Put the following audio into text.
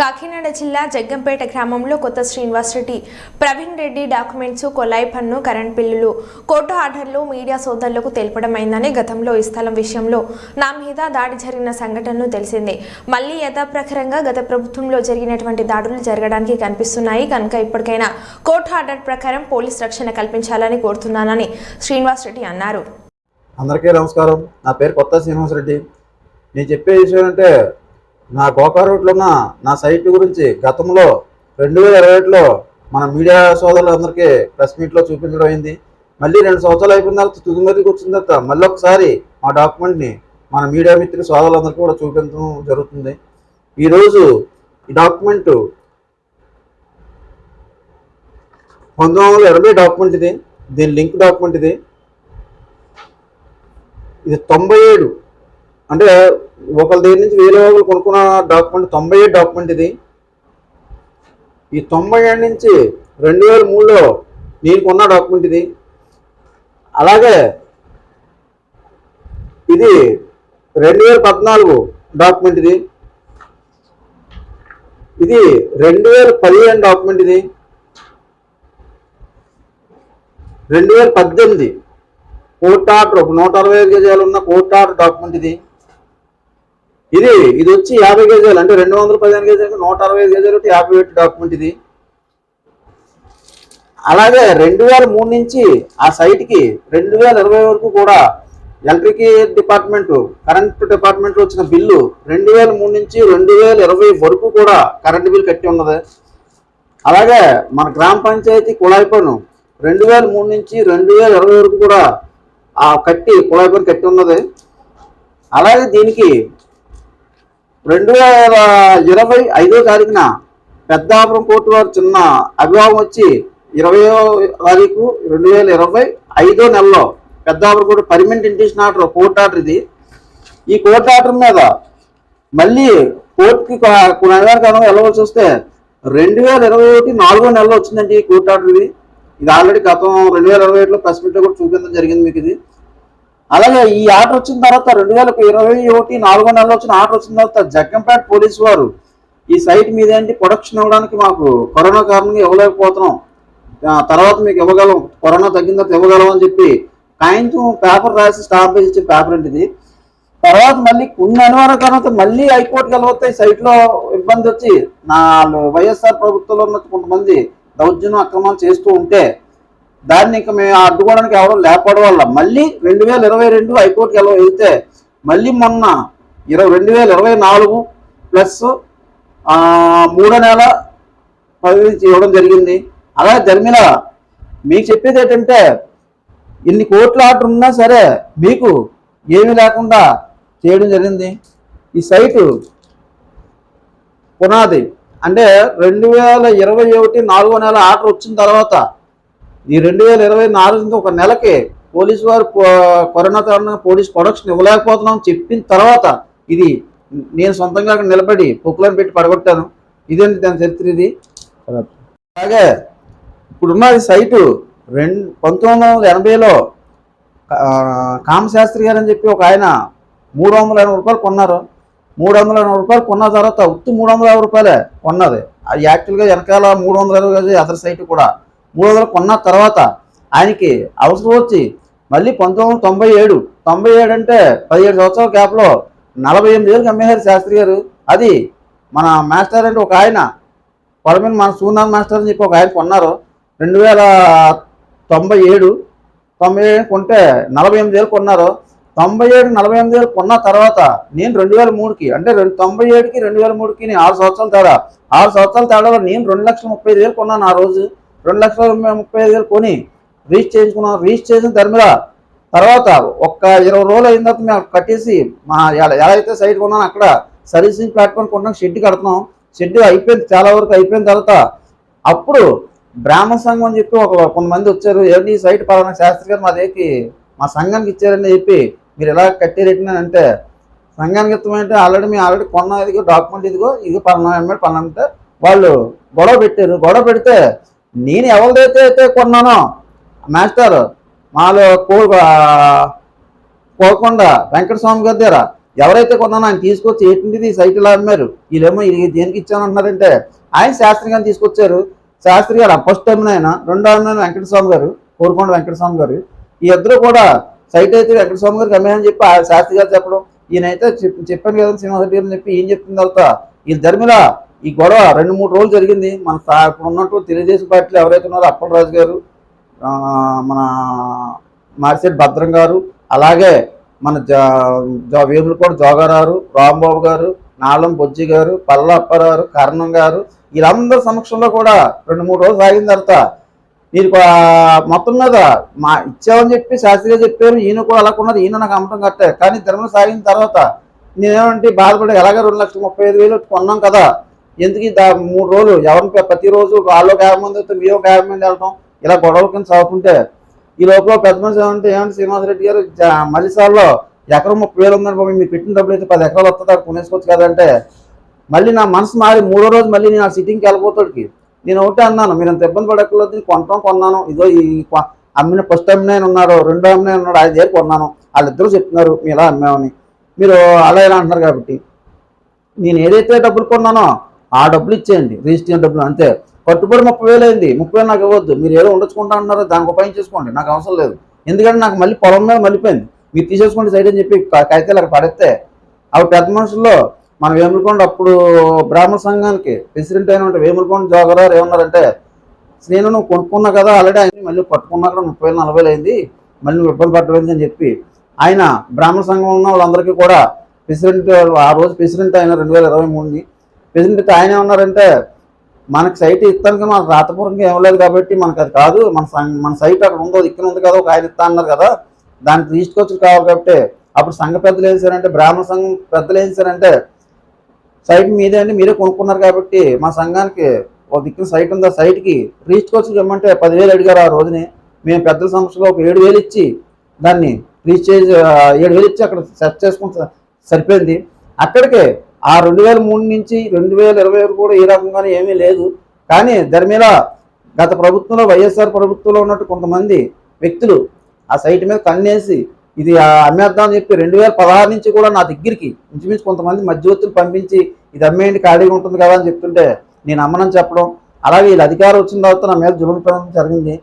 కాకినాడ జిల్లా జగ్గంపేట గ్రామంలో కొత్త శ్రీనివాస్ రెడ్డి ప్రవీణ్ రెడ్డి డాక్యుమెంట్స్ కొలాయి పన్ను కరెంట్ బిల్లులు కోర్టు ఆర్డర్లు మీడియా సోదరులకు తెలపడమైందని గతంలో ఈ స్థలం విషయంలో నా మీద దాడి జరిగిన సంఘటనలు తెలిసిందే. మళ్ళీ యథాప్రకారంగా గత ప్రభుత్వంలో జరిగినటువంటి దాడులు జరగడానికి కనిపిస్తున్నాయి. కనుక ఇప్పటికైనా కోర్టు ఆర్డర్ ప్రకారం పోలీస్ రక్షణ కల్పించాలని కోరుతున్నానని శ్రీనివాస్ రెడ్డి అన్నారు. అందరికీ నమస్కారం. నా పేరు కొత్త శ్రీనివాసరెడ్డి నేను చెప్పే విషయం అంటే నా గోకా రోడ్లో ఉన్న నా సైట్ గురించి గతంలో రెండు వేల ఇరవై ఒకటిలో మన మీడియా సోదరులందరికీ ప్రెస్ మీట్లో చూపించడం అయింది. మళ్ళీ రెండు సంవత్సరాలు అయిపోయిన తర్వాత తుది వచ్చిన తర్వాత మళ్ళీ ఒకసారి మా డాక్యుమెంట్ని మన మీడియా మిత్రులు సోదరులందరికీ కూడా చూపించడం జరుగుతుంది. ఈరోజు ఈ డాక్యుమెంట్ పంతొమ్మిది వందల ఎనభై డాక్యుమెంట్ ఇది. దీని లింక్ డాక్యుమెంట్ ఇది. ఇది తొంభై ఏడు. అంటే ఒకళ్ళ దగ్గర నుంచి వేరే ఒకరు కొనుక్కున్న డాక్యుమెంట్ తొంభై ఏడు డాక్యుమెంట్ ఇది. ఈ తొంభై ఏడు నుంచి రెండు వేల మూడులో నేను కొన్న డాక్యుమెంట్ ఇది. అలాగే ఇది రెండు వేల పద్నాలుగు డాక్యుమెంట్ ఇది. ఇది రెండు వేల పదిహేను డాక్యుమెంట్ ఇది. రెండు వేల పద్దెనిమిది కోర్ట్ ఆర్డర్ ఒక నూట అరవై ఐదు గజాలు ఉన్న కోర్ట్ ఆర్డర్ డాక్యుమెంట్ ఇది. ఇది ఇది వచ్చి యాభై గజాలు అంటే రెండు వందల పదిహేను గజాలు నూట అరవై ఐదు గజాలు యాభై ఎయిట్ డాక్యుమెంట్ ఇది. అలాగే రెండు వేల మూడు నుంచి ఆ సైట్కి రెండు వేల ఇరవై వరకు కూడా ఎలక్ట్రిక్ డిపార్ట్మెంట్ కరెంట్ డిపార్ట్మెంట్లో వచ్చిన బిల్లు రెండు వేల మూడు నుంచి రెండు వేల ఇరవై వరకు కూడా కరెంట్ బిల్ కట్టి ఉన్నది. అలాగే మన గ్రామ పంచాయతీ కుళాయి పన్ను రెండు వేల మూడు నుంచి రెండు వేల ఇరవై వరకు కూడా ఆ కట్టి కుళాయి పన్ను కట్టి ఉన్నది. అలాగే దీనికి రెండు వేల ఇరవై ఐదో తారీఖున పెద్దాపురం కోర్టు వారు చిన్న అభిభావం వచ్చి ఇరవయో తారీఖు రెండు వేల ఇరవై ఐదో నెలలో Peddapuram court permanent injunction order court order ఇది. ఈ కోర్టు ఆర్డర్ మీద మళ్ళీ కోర్టుకి కొ- కొన్ని వెళ్ళవలసి వస్తే రెండు వేల ఇరవై ఒకటి నాలుగో నెలలో వచ్చిందండి ఈ కోర్టు ఆర్డర్ ఇది. ఇది ఆల్రెడీ గతం రెండు వేల ఇరవై ఒకటిలో ప్రెస్ మీట్లో కూడా చూపించడం జరిగింది మీకు ఇది. అలాగే ఈ ఆర్డర్ వచ్చిన తర్వాత రెండు వేల ఇరవై ఒకటి నాలుగో నెలలో వచ్చిన ఆర్డర్ వచ్చిన తర్వాత జగ్గంపేట పోలీసు వారు ఈ సైట్ మీద ఏంటి ప్రొడక్షన్ ఇవ్వడానికి మాకు కరోనా కారణంగా ఇవ్వలేకపోతున్నాం. ఆ, తర్వాత మీకు ఇవ్వగలం కరోనా తగ్గిన తర్వాత ఇవ్వగలం అని చెప్పి సాయంత్రం పేపర్ రాసి స్టాంప్ వేసి ఇచ్చే పేపర్ ఏంటిది తర్వాత మళ్ళీ కొన్ని అనుమానం తర్వాత మళ్ళీ హైకోర్టుకి వెళ్ళవస్తాయి సైట్లో ఇబ్బంది వచ్చి నా వైఎస్ఆర్ ప్రభుత్వంలో ఉన్న కొంతమంది దౌర్జన్యం అక్రమాలు చేస్తూ ఉంటే దాన్ని ఇంకా మేము అడ్డుకోవడానికి ఎవరు లేకపోవడం వల్ల మళ్ళీ రెండు వేల ఇరవై రెండు హైకోర్టుకి ఎలా వెళ్తే మళ్ళీ మొన్న ఇరవై రెండు వేల ఇరవై నాలుగు ప్లస్ మూడో నెల పది నుంచి ఇవ్వడం జరిగింది. అలా జరిమిన మీకు చెప్పేది ఏంటంటే ఇన్ని కోట్ల ఆర్డర్ ఉన్నా సరే మీకు ఏమీ లేకుండా చేయడం జరిగింది. ఈ సైటు పునాది అంటే రెండు వేల ఇరవై ఒకటి నాలుగో నెల ఆర్డర్ వచ్చిన తర్వాత ఈ రెండు వేల ఇరవై నాలుగు ఒక నెలకి పోలీసు వారు కరోనా కారణంగా పోలీస్ ప్రొడక్షన్ ఇవ్వలేకపోతున్నాం చెప్పిన తర్వాత ఇది నేను సొంతంగా అక్కడ నిలబడి పొక్కులను పెట్టి పడగొట్టాను. ఇదేంటి దాని చరిత్ర ఇది? అలాగే ఇప్పుడున్న సైటు రెండు పంతొమ్మిది వందల ఎనభైలో కామశాస్త్రి గారు అని చెప్పి ఒక ఆయన మూడు వందల ఎనభై రూపాయలు కొన్నారు. మూడు వందల ఎనభై రూపాయలు కొన్న తర్వాత ఉత్తి మూడు వందల యాభై రూపాయలే కొన్నది. అది యాక్చువల్గా వెనకాల మూడు వందల ఇరవై అదర్ సైట్ కూడా. మూడు వందలు కొన్న తర్వాత ఆయనకి అవసరం వచ్చి మళ్ళీ పంతొమ్మిది వందల తొంభై ఏడు తొంభై ఏడు అంటే పదిహేడు సంవత్సరాల గ్యాప్లో నలభై ఎనిమిది ఏళ్ళకి అమ్మేశారు శాస్త్రి గారు. అది మన మాస్టర్ అంటే ఒక ఆయన పొలమైన మన సూనాథ్ మాస్టర్ అని చెప్పి ఒక ఆయన కొన్నారు. రెండు వేల తొంభై ఏడు తొంభై ఏడు కొంటే నలభై ఎనిమిది వేలు కొన్నారు. తొంభై ఏడు నలభై ఎనిమిది వేలు కొన్న తర్వాత నేను రెండు వేల మూడుకి అంటే రెండు తొంభై ఏడుకి రెండు వేల మూడుకి నేను ఆరు సంవత్సరాల తేడా. ఆరు సంవత్సరాల తేడాలో నేను రెండు లక్షల ముప్పై ఐదు వేలు కొన్నాను ఆ రోజు. రెండు లక్షల ముప్పై ఐదు వేలు కొని రీచ్ చేయించుకున్నాం రీచ్ చేసిన ధర్మిల తర్వాత ఒక్క ఇరవై రోజులు అయిన తర్వాత మేము కట్టేసి మా ఎలా ఎలా అయితే సైట్ కొన్నాను అక్కడ సర్వీసింగ్ ప్లాట్ఫామ్ కొన్నాం షెడ్ కడుతున్నాం. షెడ్ అయిపోయింది. చాలా వరకు అయిపోయిన తర్వాత అప్పుడు బ్రాహ్మణ సంఘం అని చెప్పి ఒక కొంతమంది వచ్చారు. ఏంటి సైట్ పలానా శాస్త్రి గారు మా దగ్గరికి మా సంఘానికి ఇచ్చారని చెప్పి మీరు ఎలా కట్టేరెట్టిన అంటే సంఘానికి ఇస్తామంటే ఆల్రెడీ మేము ఆల్రెడీ కొన్నాం. ఇదిగో డాక్యుమెంట్ ఇదిగో ఇది పలానా ఎంఎల్ పలానా అంటే వాళ్ళు గొడవ పెట్టారు. గొడవ పెడితే నేను ఎవరిదైతే అయితే కొన్నానో మాస్టర్ మాలో కో కోకుండా వెంకటస్వామి గారి దగ్గర ఎవరైతే కొన్నానో ఆయన తీసుకొచ్చి ఏంటిది ఈ సైట్ ఇలా అమ్మారు? వీళ్ళేమో ఇది దేనికి ఇచ్చానంటున్నారంటే ఆయన శాస్త్రి గారిని తీసుకొచ్చారు. శాస్త్రి గారు ఫస్ట్ టైం ఆయన రెండో ఆయన వెంకటస్వామి గారు కోరుకొండ వెంకటస్వామి గారు. ఈ ఇద్దరు కూడా సైట్ అయితే వెంకటస్వామి గారికి అమ్మాయని చెప్పి ఆ శాస్త్రి గారు చెప్పడం. ఈయనైతే చెప్పాను కదా శ్రీనివాస గారు అని చెప్పి ఏం చెప్తుంది తర్వాత ఈ ధర్మిలా ఈ గొడవ రెండు మూడు రోజులు జరిగింది. మన ఇప్పుడు ఉన్నట్టు తెలుగుదేశం పార్టీలో ఎవరైతే ఉన్నారో అప్పలరాజు గారు మన మార్చెట్ భద్రం గారు అలాగే మన జా జా వేములకోట జోగారావు రాంబాబు గారు నాళం బొజ్జి గారు పల్ల అప్పారావు కర్ణం గారు వీళ్ళందరి సమక్షంలో కూడా రెండు మూడు రోజులు సాగిన తర్వాత మీరు మొత్తం మీద మా ఇచ్చామని చెప్పి శాస్త్రిగా చెప్పారు. ఈయన కూడా అలా కొన్నారు. ఈయన నాకు అమ్మటం కట్టే కానీ ధర్మం సాగిన తర్వాత నేనేమంటే బాధపడి ఎలాగ రెండు లక్షల ముప్పై ఐదు వేలు కొన్నాం కదా. ఎందుకు దా- మూడు రోజులు? ఎవరిని ప్రతిరోజు వాళ్ళు ఒక యాభై మంది వస్తే మీరు ఒక యాభై మంది వెళ్ళటం ఇలా గొడవల కింద సాగుతుంటే ఈ లోపల పెద్ద మనిషి ఏమంటే ఏమంటే శ్రీనివాసరెడ్డి గారు మల్లిసార్లో ఎకరం ముప్పై వేలు ఉందని బాబు మీరు పెట్టిన డబ్బులు అయితే పది ఎకరాలు వస్తుందా కొనేసుకోవచ్చు కదంటే మళ్ళీ నా మనసు మారి మూడో రోజు మళ్ళీ నేను ఆ సిట్టింగ్కి వెళ్ళిపోతాడికి నేను ఒకటే అన్నాను మీరు అంత ఇబ్బంది పడక్కర్లేదు నేను కొనటం కొన్నాను. ఇదో ఈ కొ- అమ్మిన ఫస్ట్ అమ్మినాయన ఉన్నాడు రెండో అమ్మినాయన ఉన్నాడు ఆయన దగ్గర కొన్నాను. వాళ్ళిద్దరూ చెప్తున్నారు మీరు ఇలా అమ్మామని. మీరు అలా ఇలా అంటున్నారు కాబట్టి నేను ఏదైతే డబ్బులు కొన్నానో ఆ డబ్బులు ఇచ్చేయండి. రిజిస్ట్రేషన్ డబ్బులు అంతే. కట్టుబడి ముప్పై వేలు అయింది. ముప్పై వేలు నాకు ఇవ్వద్దు. మీరు ఏదో ఉండొచ్చుకుంటా అన్నారు. దానికి ఉపయోగించేసుకోండి నాకు అవసరం లేదు. ఎందుకంటే నాకు మళ్ళీ పొలం మీద మళ్ళీపోయింది. మీరు తీసేసుకోండి సైడ్ అని చెప్పి కాగితాలు అక్కడ పడితే అవి పెద్ద మనుషుల్లో మన వేములకొండ అప్పుడు బ్రాహ్మణ సంఘానికి ప్రెసిడెంట్ అయిన వేములకొండ జోగరారు ఏమన్నారంటే నేను నువ్వు కొనుక్కున్నా కదా ఆల్రెడీ ఆయన మళ్ళీ పట్టుకున్నా కూడా ముప్పై వేలు నలభై వేలు అయింది. మళ్ళీ నువ్వు ఇబ్బంది పట్టలేదు అని చెప్పి ఆయన బ్రాహ్మణ సంఘం ఉన్న వాళ్ళందరికీ కూడా ప్రెసిడెంట్ ఆ రోజు ప్రెసిడెంట్ ఆయన రెండు వేల ఇరవై మూడుని ప్రెసిడెంట్ ఆయన ఏమన్నారంటే మనకి సైట్ ఇస్తానికి మనకు రాతపూర్వకంగా ఇవ్వలేదు కాబట్టి మనకు అది కాదు. మన సం- మన సైట్ అక్కడ ఉందో ఇక్కడ ఉంది కదా ఒక ఆయన ఇస్తా అన్నారు కదా. దానికి తీసుకొచ్చి కావాలి కాబట్టి అప్పుడు సంఘ పెద్దలు ఏం చేశారంటే బ్రాహ్మణ సంఘం పెద్దలు ఏం చేశారంటే సైట్ మీదే అండి మీరే కొనుక్కున్నారు కాబట్టి మా సంఘానికి ఒక దిక్కున సైట్ ఉంది ఆ సైట్కి రీచ్ ఇవ్వమంటే పదివేలు అడిగారు ఆ రోజుని. మేము పెద్దల సంస్థలో ఒక ఏడు వేలు ఇచ్చి దాన్ని రీచ్ చేసి ఏడు వేలు ఇచ్చి అక్కడ సెర్చ్ చేసుకుంటే సరిపోయింది. అక్కడికే ఆ రెండు వేల మూడు నుంచి రెండు వేల ఇరవై వరకు కూడా ఈ రకంగానే ఏమీ లేదు. కానీ దాని మీద గత ప్రభుత్వంలో వైఎస్ఆర్ ప్రభుత్వంలో ఉన్నట్టు కొంతమంది వ్యక్తులు ఆ సైట్ మీద కన్నేసి ఇది ఆ అమ్మేద్దాం అని చెప్పి రెండు వేల పదహారు నుంచి కూడా నా దగ్గరికి ఇంచుమించు కొంతమంది మధ్యవర్తులు పంపించి ఇది అమ్మేయండి ఖాళీగా ఉంటుంది కదా అని చెప్తుంటే నేను అమ్మనని చెప్పడం అలాగే వీళ్ళు అధికారం వచ్చిన తర్వాత నా మీద జులుం పెట్టడం జరిగింది.